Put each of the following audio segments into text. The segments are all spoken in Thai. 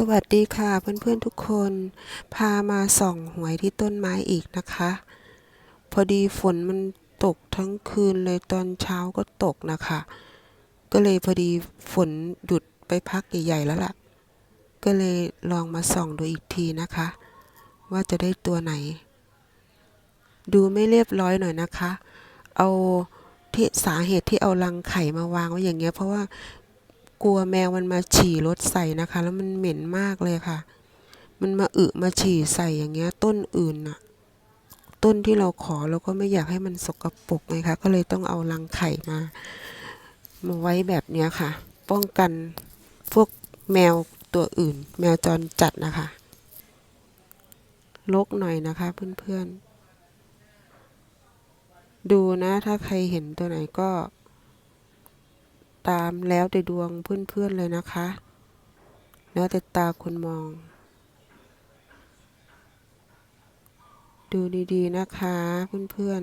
สวัสดีค่ะเพื่อนๆทุกคน พามาส่องหวยที่ต้นไม้อีกนะคะ พอดีฝนมันตกทั้งคืนเลยตอนเช้าก็ตกนะคะ ก็เลยพอดีฝนหยุดไปพักใหญ่ๆแล้วล่ะ ก็เลยลองมาส่องดูอีกทีนะคะ ว่าจะได้ตัวไหน ดูไม่เรียบร้อยหน่อยนะคะ เอาที่สาเหตุที่เอารังไข่มาวางไว้อย่างเงี้ยเพราะว่า กลัวแมวมันมาฉี่รถใส่นะคะ แล้วมันเหม็นมากเลยค่ะ มันมาอึมาฉี่ใส่อย่างเงี้ย ต้นอื่นน่ะต้นที่เราขอเราก็ไม่อยากให้มันสกปรกไงคะก็เลยต้องเอารังไข่มามาไว้แบบเนี้ยค่ะ ป้องกันพวกแมวตัวอื่น แมวจรจัดนะคะลกหน่อยนะคะเพื่อนๆ ดูนะถ้าใครเห็นตัวไหนก็ ตามแล้วแต่ดวงเพื่อนๆเลยนะคะ แล้วแต่ตาคนมอง ดูดีๆนะคะเพื่อน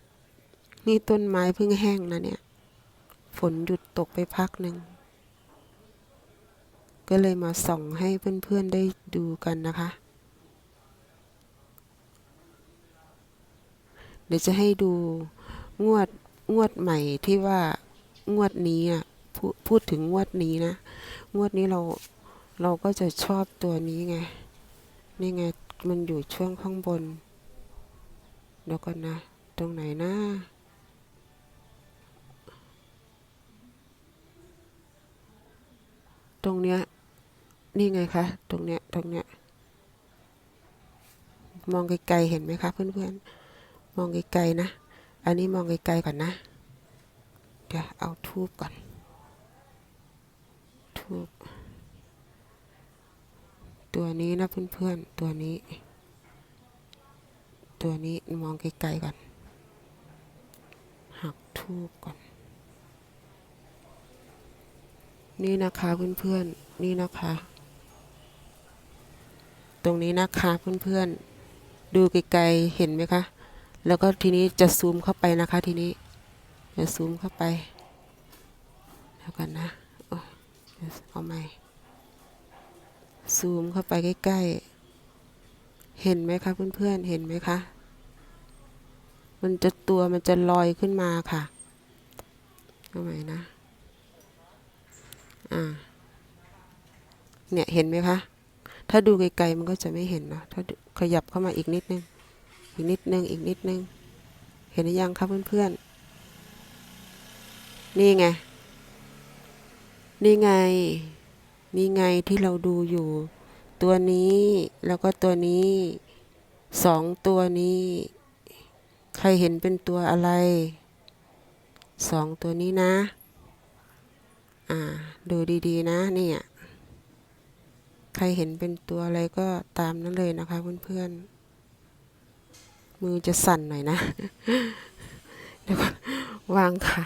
ๆ นี่ต้นไม้เพิ่งแห้งนะเนี่ย ฝนหยุดตกไปพักหนึ่ง ก็เลยมาส่องให้เพื่อนๆได้ดูกันนะคะ เดี๋ยวจะให้ดูงวดงวดใหม่ที่ว่า งวดนี้อะพูพูดถึงงวดนี้นะ งวดนี้เราเราก็จะชอบตัวนี้ไง นี่ไง มันอยู่ช่วงข้างบน เดี๋ยวก่อนนะ ตรงไหนนะตรงเนี้ย นี่ไงคะ ตรงเนี้ย ตรงเนี้ย มองไกลๆเห็นไหมคะเพื่อนๆ มองไกลๆนะ อันนี้มองไกลๆก่อนนะ เดี๋ยวเอาทูบก่อน ทูบ ตัวนี้นะเพื่อนๆ ตัวนี้ ตัวนี้มองไกลๆก่อน หักทูบก่อน นี่นะคะเพื่อนๆ นี่นะคะ ตรงนี้นะคะเพื่อนๆ ดูไกลๆ เห็นไหมคะ แล้วก็ทีนี้จะซูมเข้าไปนะคะทีนี้ จะซูมเข้าไปแล้วกันนะเอาใหม่ ซูมเข้าไปใกล้ๆ เห็นไหมคะเพื่อนๆ เห็นไหมคะ มันจะตัวมันจะลอยขึ้นมาค่ะ เอาใหม่นะ อ่า เนี่ยเห็นไหมคะ ถ้าดูไกลๆมันก็จะไม่เห็นเนาะ ถ้าขยับเข้ามาอีกนิดนึง อีกนิดนึง อีกนิดนึง เห็นหรือยังคะเพื่อนๆ นี่ไง นี่ไง นี่ไงที่เราดูอยู่ ตัวนี้แล้วก็ตัวนี้สองตัวนี้ ใครเห็นเป็นตัวอะไรสองตัวนี้นะ อ่า ดูดีๆ นะเนี่ย ใครเห็นเป็นตัวอะไรก็ตามนั้นเลยนะคะเพื่อนๆ มือจะสั่นหน่อยนะ เดี๋ยวก่อนวางค่ะ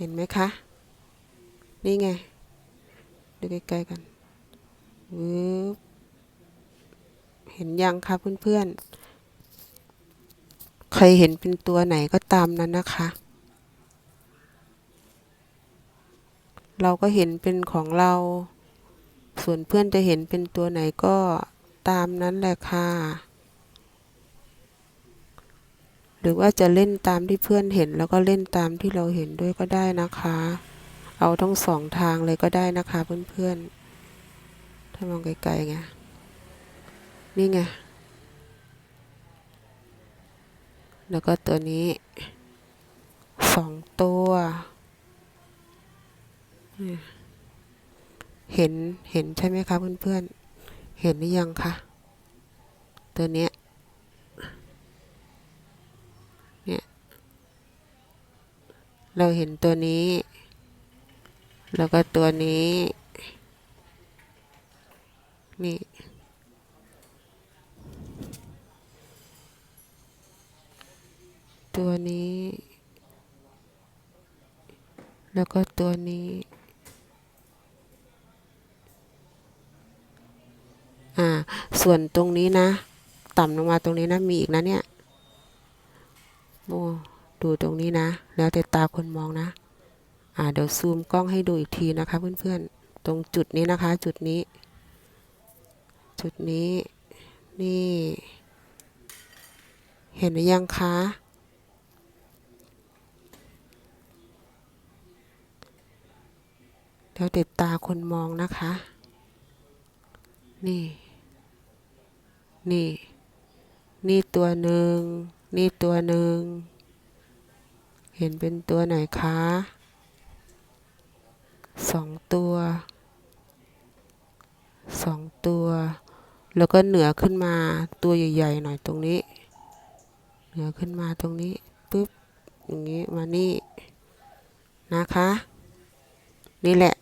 เห็นไหมคะ นี่ไง ดูใกล้ๆกันวืบเห็นยังคะเพื่อนๆ ใครเห็นเป็นตัวไหนก็ตามนั้นนะคะ เราก็เห็นเป็นของเรา ส่วนเพื่อนจะเห็นเป็นตัวไหนก็ ตามนั้นแหละค่ะ หรือว่าจะเล่นตามที่เพื่อนเห็น แล้วก็เล่นตามที่เราเห็นด้วยก็ได้นะคะ เอาทั้งสองทางเลยก็ได้นะคะเพื่อนๆ ถ้ามองไกลๆไง นี่ไง แล้วก็ตัวนี้สองตัวเห็น เห็นใช่ไหมคะเพื่อนๆ เห็นหรือยังคะตัวเนี้ยเนี่ยเราเห็นตัวนี้ แล้วก็ตัวนี้ นี่ ตัวนี้ แล้วก็ตัวนี้ อ่า ส่วนตรงนี้นะ ต่ำลงมาตรงนี้นะ มีอีกนะเนี่ยโอ้ดูตรงนี้นะ แล้วแต่ตาคนมองนะ อ่า เดี๋ยวซูมกล้องให้ดูอีกทีนะคะ เพื่อนๆ ตรงจุดนี้นะคะ จุดนี้ จุดนี้ นี่ เห็นหรือยังคะเดี๋ยวติดตาคนมองนะคะ นี่ นี่ นี่ตัวหนึ่ง นี่ตัวหนึ่ง เห็นเป็นตัวไหนคะสองตัวสองตัว แล้วก็เหนือขึ้นมาตัวใหญ่ๆหน่อยตรงนี้ เหนือขึ้นมาตรงนี้ปุ๊บอย่างนี้มานี่นะคะ นี่แหละ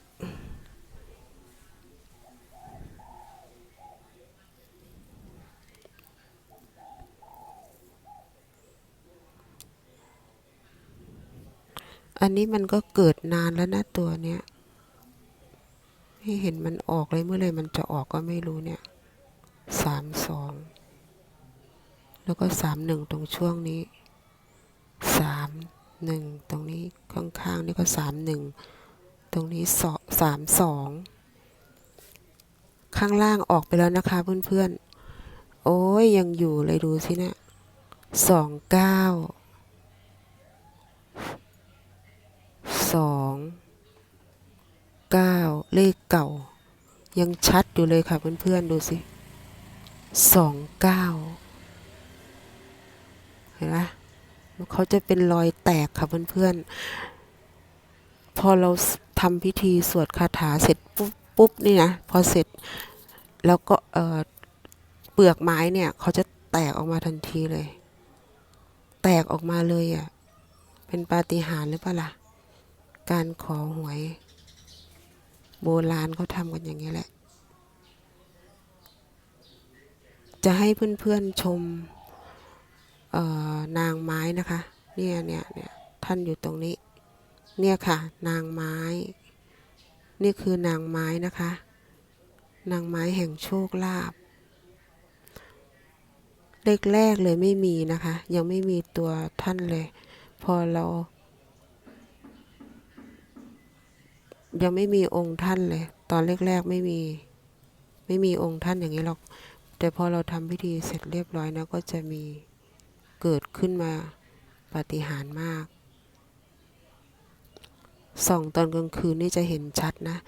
อันนี้มันก็เกิดนานแล้วนะตัวเนี้ยไม่เห็นมันออกเลยเมื่อไรมันจะออกก็ไม่รู้เนี่ยสามสองแล้วก็สามหนึ่งตรงช่วงนี้สามหนึ่งตรงนี้ข้างๆนี่ก็สามหนึ่งตรงนี้สองสามสองข้างล่างออกไปแล้วนะคะเพื่อนๆ โอ้ยยังอยู่เลยดูสินะสองเก้า สองเก้าเลขเก่า ยังชัดอยู่เลยค่ะเพื่อนๆดูสิสองเก้าเห็นไหมเขาจะเป็นรอยแตกค่ะเพื่อนๆ พอเราทำพิธีสวดคาถาเสร็จปุ๊บปุ๊บนี่นะ พอเสร็จแล้วก็เออเปลือกไม้เนี่ย เขาจะแตกออกมาทันทีเลย แตกออกมาเลยอะ เป็นปาฏิหาริย์หรือเปล่าล่ะ การขอหวย โบราณเขาทำกันอย่างนี้แหละ จะให้เพื่อนๆชมนางไม้นะคะ เนี่ยเนี่ยเนี่ยท่านอยู่ตรงนี้ เนี่ยค่ะ นางไม้ นี่คือนางไม้นะคะ นางไม้แห่งโชคลาภแรกๆเลยไม่มีนะคะ ยังไม่มีตัวท่านเลย พอเรา ยังไม่มีองค์ท่านเลย ตอนแรกๆไม่มี ไม่มีองค์ท่านอย่างนี้หรอก แต่พอเราทำพิธีเสร็จเรียบร้อยนะ ก็จะมีเกิดขึ้นมาปาฏิหาริย์มากส่องตอนกลางคืนนี่จะเห็นชัดนะ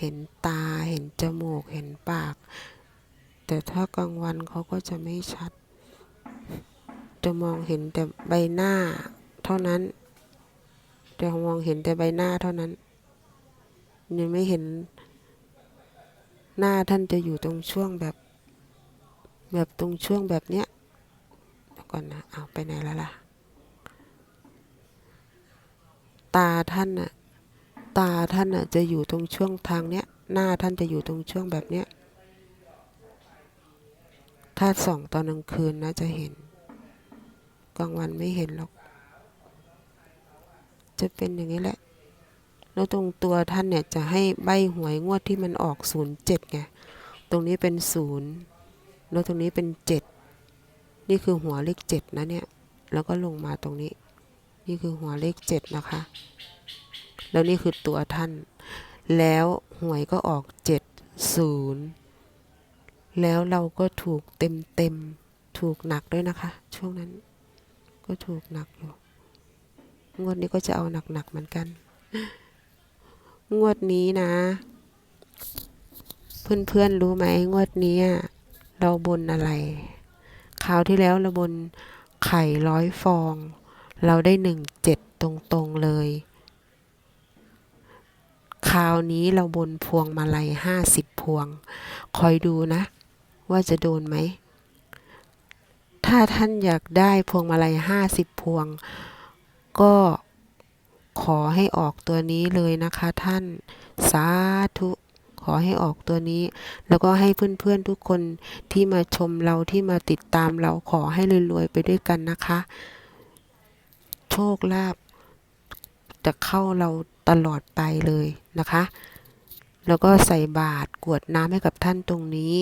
เห็นตา เห็นจมูก เห็นปาก แต่ถ้ากลางวันเขาก็จะไม่ชัด จะมองเห็นแต่ใบหน้า เท่านั้น จะมองเห็นแต่ใบหน้าเท่านั้น ยังไม่เห็นหน้าท่านจะอยู่ตรงช่วงแบบ แบบตรงช่วงแบบเนี้ยก่อนนะเอาไปไหนแล้วล่ะ ตาท่านน่ะตาท่านน่ะจะอยู่ตรงช่วงทางเนี้ย หน้าท่านจะอยู่ตรงช่วงแบบเนี้ย ถ้าส่องตอนกลางคืนนะจะเห็น กลางวันไม่เห็นหรอก จะเป็นอย่างนี้แหละ แล้วตรงตัวท่านเนี่ยจะให้ใบหวยงวดที่มันออกศูนย์เจ็ดไงตรงนี้เป็นศูนย์แล้วตรงนี้เป็นเจ็ดนี่คือหัวเลขเจ็ดนะเนี่ย แล้วก็ลงมาตรงนี้ นี่คือหัวเลขเจ็ดนะคะ แล้วนี่คือตัวท่าน แล้วหวยก็ออกเจ็ดศูนย์แล้วเราก็ถูกเต็มเต็มถูกหนักด้วยนะคะ ช่วงนั้น ก็ถูกหนักอยู่ งวดนี้ก็จะเอาหนักๆเหมือนกัน งวดนี้นะ เพื่อนๆรู้ไหมงวดนี้เราบนอะไรคราวที่แล้วเราบนไข่ร้อยฟอง เราได้หนึ่งเจ็ดตรงๆเลยคราวนี้เราบนพวงมาลัยห้าสิบพวง คอยดูนะ ว่าจะโดนไหม ถ้าท่านอยากได้พวงมาลัยห้าสิบพวง ก็ ขอให้ออกตัวนี้เลยนะคะท่าน สาธุขอให้ออกตัวนี้ แล้วก็ให้เพื่อนๆทุกคนที่มาชมเราที่มาติดตามเราขอให้รวยๆไปด้วยกันนะคะ โชคลาภจะเข้าเราตลอดไปเลยนะคะ แล้วก็ใส่บาตรกวดน้ำให้กับท่านตรงนี้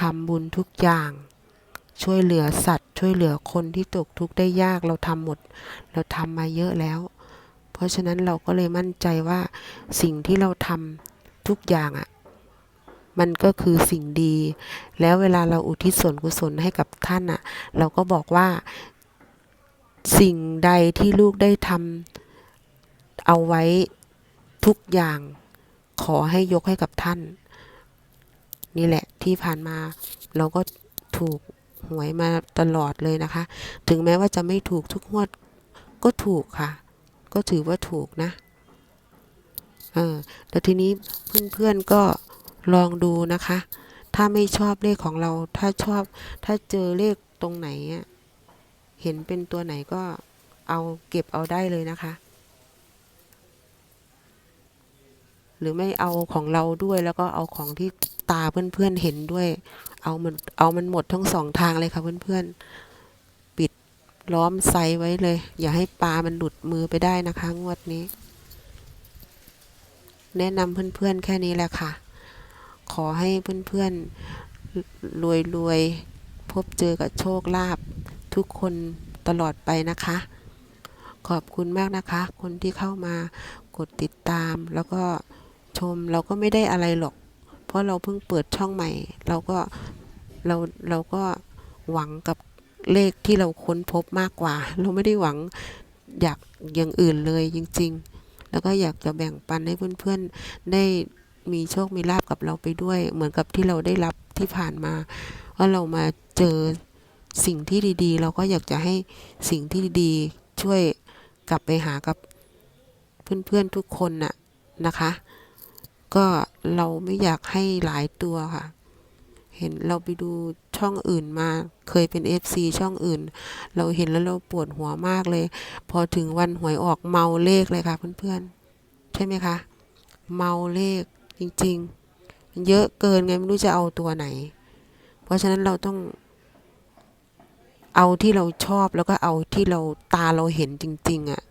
ทำบุญทุกอย่าง ช่วยเหลือสัตว์ ช่วยเหลือคนที่ตกทุกข์ได้ยากเราทำหมด เราทำมาเยอะแล้ว เพราะฉะนั้นเราก็เลยมั่นใจว่าสิ่งที่เราทำทุกอย่างอะ่ะ มันก็คือสิ่งดี แล้วเวลาเราอุทิศส่วนกุศลให้กับท่านอะ เราก็บอกว่า สิ่งใดที่ลูกได้ทำเอาไว้ทุกอย่างขอให้ยกให้กับท่าน นี่แหละที่ผ่านมาเราก็ถูกหวยมาตลอดเลยนะคะ ถึงแม้ว่าจะไม่ถูกทุกงวดก็ถูกค่ะ ก็ถือว่าถูกนะเออแต่ทีนี้เพื่อนๆก็ลองดูนะคะ ถ้าไม่ชอบเลขของเรา ถ้าชอบ ถ้าเจอเลขตรงไหน เห็นเป็นตัวไหนก็เอาเก็บเอาได้เลยนะคะ หรือไม่เอาของเราด้วยแล้วก็เอาของที่ตาเพื่อนๆเห็นด้วย เอามันเอามันหมดทั้งสองทางเลยค่ะเพื่อนๆ ล้อมไซไว้เลย อย่าให้ปลามันหลุดมือไปได้นะคะ งวดนี้ แนะนำเพื่อนๆแค่นี้แหละค่ะ ขอให้เพื่อนๆรวยๆ พบเจอกับโชคลาภทุกคนตลอดไปนะคะ ขอบคุณมากนะคะ คนที่เข้ามากดติดตามแล้วก็ชมเราก็ไม่ได้อะไรหรอก เพราะเราเพิ่งเปิดช่องใหม่ เราก็เราเราก็หวังกับ เลขที่เราค้นพบมากกว่า เราไม่ได้หวังอยากอย่างอื่นเลยจริง ๆ แล้วก็อยากจะแบ่งปันให้เพื่อนๆได้มีโชคมีลาบกับเราไปด้วย เหมือนกับที่เราได้รับที่ผ่านมาว่าเรามาเจอสิ่งที่ดีๆ เราก็อยากจะให้สิ่งที่ดีๆช่วยกลับไปหากับเพื่อนๆทุกคนน่ะนะคะ ก็เราไม่อยากให้หลายตัวค่ะ เห็นเราไปดูช่องอื่นมา เคยเป็น FC ช่องอื่น เราเห็นแล้วเราปวดหัวมากเลย พอถึงวันหวยออกเมาเลขเลยค่ะเพื่อนๆ ใช่ไหมคะ เมาเลขจริงๆ มันเยอะเกินไงไม่รู้จะเอาตัวไหน เพราะฉะนั้นเราต้องเอาที่เราชอบแล้วก็เอาที่เราตาเราเห็นจริง ๆอะ่ะ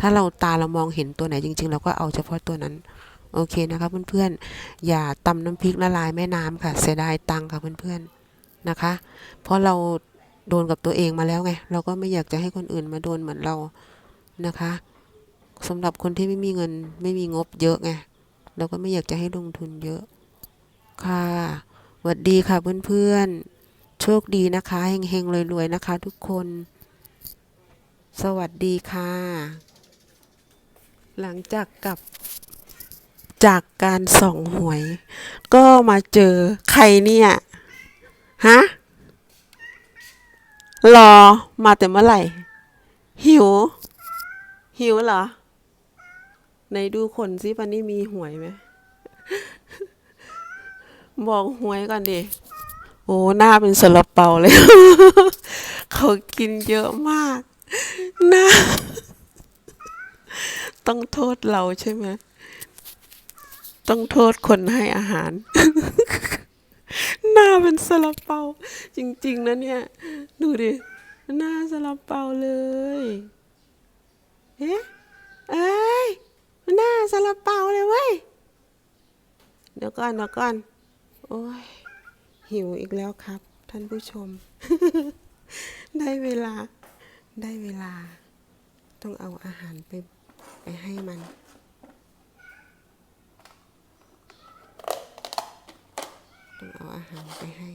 ถ้าเราตาเรามองเห็นตัวไหนจริง ๆ เราก็เอาเฉพาะตัวนั้น โอเคนะคะเพื่อนๆ อย่าตำน้ำพริกละลายแม่น้ำค่ะเสียดายตังค่ะเพื่อนๆนะคะ เพราะเราโดนกับตัวเองมาแล้วไง เราก็ไม่อยากจะให้คนอื่นมาโดนเหมือนเรานะคะสำหรับคนที่ไม่มีเงินไม่มีงบเยอะไงเราก็ไม่อยากจะให้ลงทุนเยอะค่ะสวัสดีค่ะเพื่อนๆ โชคดีนะคะเฮงๆรวยๆนะคะ ทุกคน สวัสดีค่ะ หลังจากกลับ จากการส่องหวย ก็มาเจอใครเนี่ยฮะรอมาแต่เมื่อไหร่ หิว หิวเหรอไหนดูขนซิปันนี่มีหวยไหมบอกหวยก่อนดิโอ้หน้าเป็นสลับเปาเลย เขากินเยอะมากหน้าต้องโทษเราใช่ไหม ต้องโทษคนให้อาหาร หน้าเป็นสลับเปา จริง ๆนะเนี่ย ดูดิ หน้าสลับเปาเลยเอ๊ะเอ้ยหน้าสลับเปาเลยเว้ย เดี๋ยวก่อนเดี๋ยวก่อน โอ้ย หิวอีกแล้วครับ ท่านผู้ชม ได้เวลา ได้เวลา ต้องเอาอาหารไปไปให้มัน ต้องเอาอาหารไปให้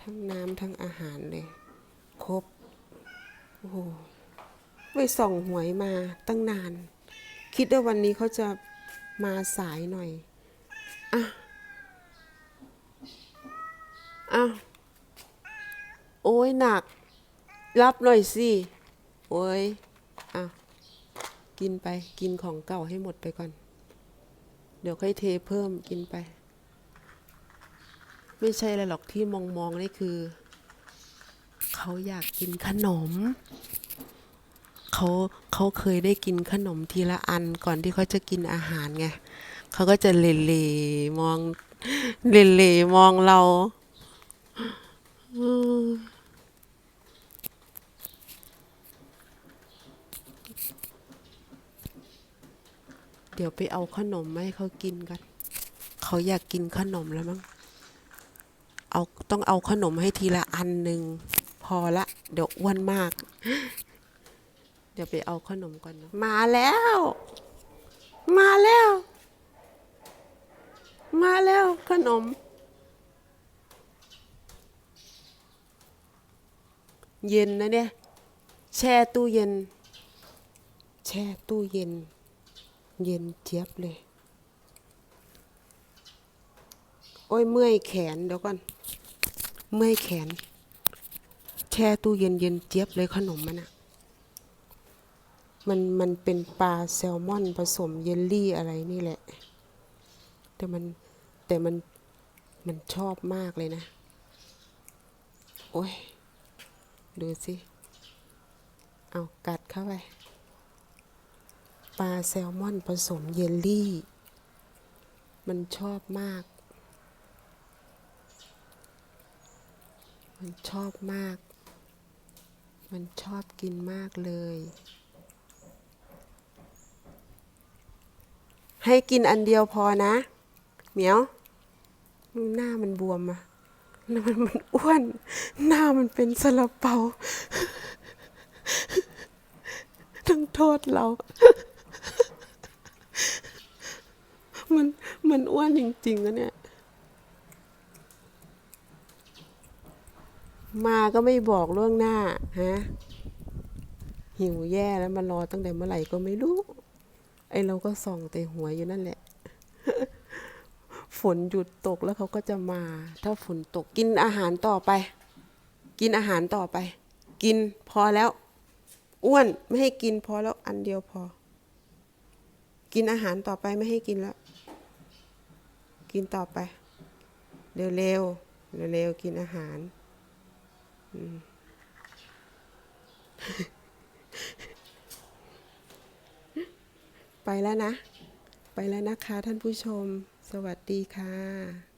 ทั้งน้ำทั้งอาหารเลย ครบ โอ้โหไปส่องหวยมาตั้งนาน คิดว่าวันนี้เขาจะมาสายหน่อย อะอะโอ้ยหนัก รับหน่อยสิ โอ้ย กินไป กินของเก่าให้หมดไปก่อน เดี๋ยวค่อยเทเพิ่มกินไป ไม่ใช่อะไรหรอกที่มองมองๆนี่คือ เขาอยากกินขนม เขาเขาเคยได้กินขนมทีละอันก่อนที่เขาจะกินอาหารไงเขาก็จะเหล่เหมองเหล่เหมองเรา อืม ดี๋ยวไปเอาขนมมาให้เขากินกัน เขาอยากกินขนมแล้วมั้ง เอาต้องเอาขนมให้ทีละอันหนึ่งพอละ เดี๋ยวอ้วนมาก เดี๋ยวไปเอาขนมก่อนนะมาแล้ว มาแล้ว มาแล้วขนม เย็นนะเนี่ย แช่ตู้เย็น แช่ตู้เย็น เย็นเจี๊ยบเลย โอ้ยเมื่อยแขนเดี๋ยวก่อน เมื่อยแขน แช่ตู้เย็นเย็นเจี๊ยบเลยขนมมันอะมันมันเป็นปลาแซลมอนผสมเยลลี่อะไรนี่แหละ แต่มันแต่มันมันชอบมากเลยนะ โอ้ย ดูสิ เอากัดเข้าไปป ลาแซลมอนผสมเยลลี่ มันชอบมาก มันชอบมาก มันชอบกินมากเลย ให้กินอันเดียวพอนะ เหมียวหน้ามันบวมอะหน้ามันมันอ้วน หน้ามันเป็นซาลาเปาต้องโทษเรา มันมันอ้วนจริงๆนะเนี่ย มาก็ไม่บอกล่วงหน้าฮะหิวแย่แล้วมารอตั้งแต่เมื่อไหร่ก็ไม่รู้ ไอเราก็ส่องแต่หัวอยู่นั่นแหละ ฝนหยุดตกแล้วเขาก็จะมา ถ้าฝนตกกินอาหารต่อไป กินอาหารต่อไป กินพอแล้ว อ้วนไม่ให้กินพอแล้วอันเดียวพอ กินอาหารต่อไปไม่ให้กินแล้ว กินต่อไปเร็วเร็วเร็วเร็วกินอาหารไปแล้วนะ ไปแล้วนะคะท่านผู้ชม สวัสดีค่ะ